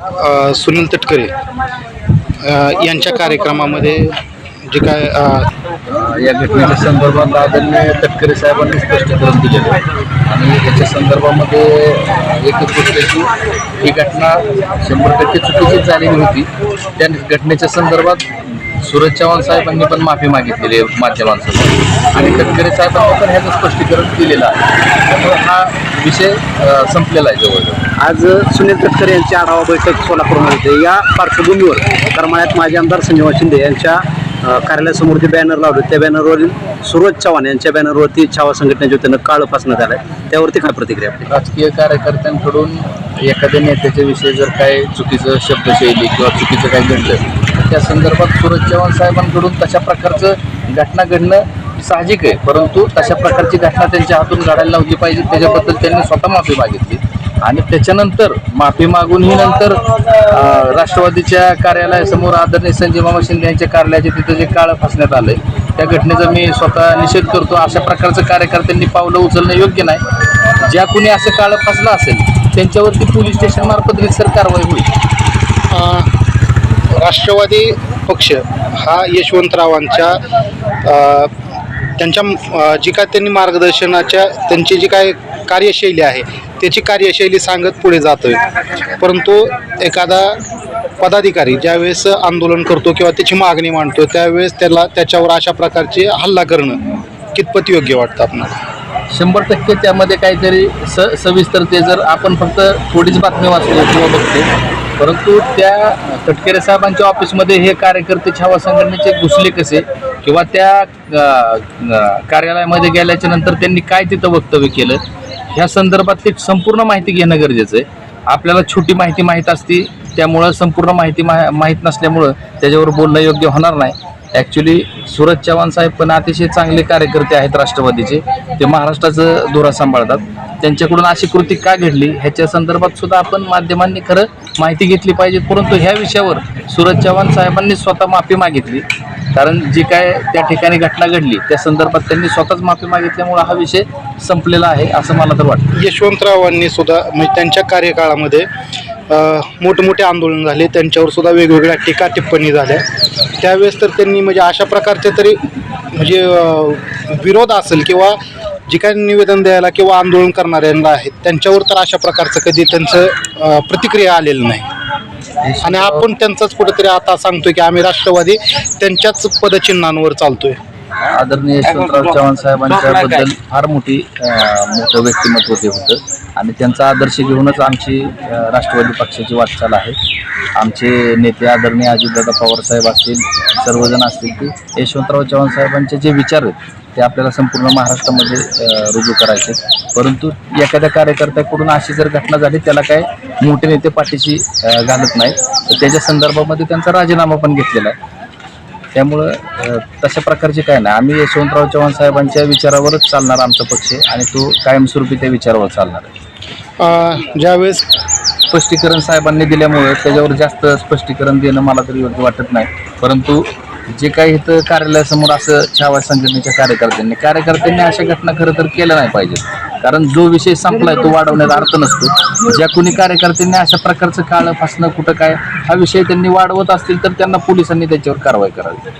सुनील तटकरे यांच्या कार्यक्रमामध्ये जे काय या घटनेच्या संदर्भात आदरणीय तटकरे साहेबांनी स्पष्टीकरण दिलेलं आहे. आणि याच्या संदर्भामध्ये एकच गोष्ट की ही घटना शंभर टक्के चुकीचीच झालेली होती. त्या घटनेच्या संदर्भात सूरज चव्हाण साहेबांनी पण माफी मागितलेली आहे माध्यमांसमोर आणि तटकरे साहेबांनी पण ह्याचं स्पष्टीकरण केलेलं आहे. त्यामुळे हा विषय संपलेला आहे जवळजवळ. आज सुनील तटकरे यांची आढावा बैठक सोलापूरमध्ये होते. या पार्श्वभूमीवर करमाळ्यात माजी आमदार संजय शिंदे यांच्या कार्यालयासमोर जे बॅनर लावले त्या बॅनरवरील सूरज चव्हाण यांच्या बॅनरवरती छावा संघटनेच्या वतीनं काळं फासण्यात आलं आहे त्यावरती काय प्रतिक्रिया राजकीय कार्यकर्त्यांकडून एखाद्या नेत्याच्या विषयी जर काय चुकीचं शब्दशैली किंवा चुकीचं काही घडलं तर त्या संदर्भात सूरज चव्हाण साहेबांकडून तशा प्रकारचं घटना घडणं साहजिक आहे. परंतु तशा प्रकारची घटना त्यांच्या हातून घडायला लावली पाहिजे. त्याच्याबद्दल त्यांनी स्वतः माफी मागितली. आणि त्याच्यानंतर माफी मागूनही नंतर राष्ट्रवादीच्या कार्यालयासमोर आदरणीय संजय मामा शिंदे यांच्या कार्यालयाचे तिथे जे काळं फासण्यात आलंय त्या घटनेचा मी स्वतः निषेध करतो. अशा प्रकारचं कार्यकर्त्यांनी पावलं उचलणं योग्य नाही. ज्या कुणी असं काळं फासलं असेल त्यांच्यावरती पोलीस स्टेशन मार्फत रितसर कारवाई होईल. राष्ट्रवादी पक्ष हा यशवंतरावांच्या त्यांच्या जी काय त्यांनी मार्गदर्शनाच्या त्यांची जी काय कार्यशैली आहे त्याची कार्यशैली सांगत पुढे जातोय. परंतु एखादा पदाधिकारी ज्यावेळेस आंदोलन करतो किंवा त्याची मागणी मांडतो त्यावेळेस त्याला त्याच्यावर अशा प्रकारचे हल्ला करणं कितपत योग्य वाटतं आपल्याला शंभर टक्के त्यामध्ये काहीतरी स सविस्तर ते जर आपण फक्त थोडीच बातमी वाचतो किंवा बघतो परंतु त्या तटकरे साहेबांच्या ऑफिसमध्ये हे कार्यकर्ते छावा संघटनेचे घुसले कसे? किंवा त्या कार्यालयामध्ये गेल्याच्यानंतर त्यांनी काय तिथं वक्तव्य केलं ह्या संदर्भात ते संपूर्ण माहिती घेणं गरजेचं आहे. आपल्याला छोटी माहिती माहीत असती त्यामुळं संपूर्ण माहिती मा माहीत नसल्यामुळं त्याच्यावर बोलणं योग्य होणार नाही. ॲक्च्युली सूरज चव्हाण साहेब पण अतिशय चांगले कार्यकर्ते आहेत राष्ट्रवादीचे. ते महाराष्ट्राचं धुरा सांभाळतात. त्यांच्याकडून अशी कृती का घडली? ह्याच्या संदर्भात सुद्धा आपण माध्यमांनी खरं माहिती घेतली पाहिजे. परंतु ह्या विषयावर सूरज चव्हाण साहेबांनी स्वतः माफी मागितली. कारण जी काय त्या ठिकाणी घटना घडली त्या संदर्भात त्यांनी स्वतःच माफी मागितल्यामुळे हा विषय संपलेला आहे असं मला तर वाटतं. यशवंतरावांनी सुद्धा म्हणजे त्यांच्या कार्यकाळामध्ये मोठमोठे आंदोलन झाले. त्यांच्यावर सुद्धा वेगवेगळ्या टीका टिप्पणी झाल्या. त्यावेळेस तर त्यांनी म्हणजे अशा प्रकारचे तरी म्हणजे विरोध असेल किंवा जे काही निवेदन द्यायला किंवा आंदोलन करणाऱ्यांना आहेत त्यांच्यावर तर अशा प्रकारचं कधी त्यांचं अ, प्रतिक्रिया आलेलं नाही. आणि आपण त्यांचाच कुठेतरी आता सांगतोय की आम्ही राष्ट्रवादी त्यांच्याच पदचिन्हांवर चालतोय. आदरणीय यशवंतराव चव्हाण साहेबांच्याबद्दल फार मोठी अं, मोठं व्यक्तिमत्व ते होतं. आणि त्यांचा आदर्श घेऊनच आमची राष्ट्रवादी पक्षाची वाटचाल आहे. आमचे नेते आदरणीय अजितदादा पवार साहेब असतील सर्वजण असतील की यशवंतराव चव्हाण साहेबांचे जे विचार आहेत ते आपल्याला संपूर्ण महाराष्ट्रामध्ये रुजू करायचे परंतु एखाद्या कार्यकर्त्याकडून अशी जर घटना झाली त्याला काय मोठे नेते पाठीशी घालत नाही तर त्याच्या संदर्भामध्ये त्यांचा राजीनामा पण घेतलेला आहे. त्यामुळं तशा प्रकारचे काय नाही. आम्ही यशवंतराव चव्हाण साहेबांच्या विचारावरच चालणार आमचा पक्ष आणि तो कायमस्वरूपी त्या विचारावर चालणार आहे. ज्यावेळेस स्पष्टीकरण साहेबांनी दिल्यामुळे त्याच्यावर जास्त स्पष्टीकरण देणं मला तरी योग्य वाटत नाही. परंतु जे काही इथं कार्यालयासमोर असं छावा संघटनेच्या कार्यकर्त्यांनी कार्यकर्त्यांनी अशा घटना खरं तर केल्या नाही पाहिजे कारण जो विषय संपलाय तो वाढवण्याचा अर्थ नसतो. ज्या कोणी कार्यकर्त्यांनी अशा प्रकारचं काळं फासणं कुठं काय हा विषय त्यांनी वाढवत असतील तर त्यांना पोलिसांनी त्याच्यावर कारवाई करावी.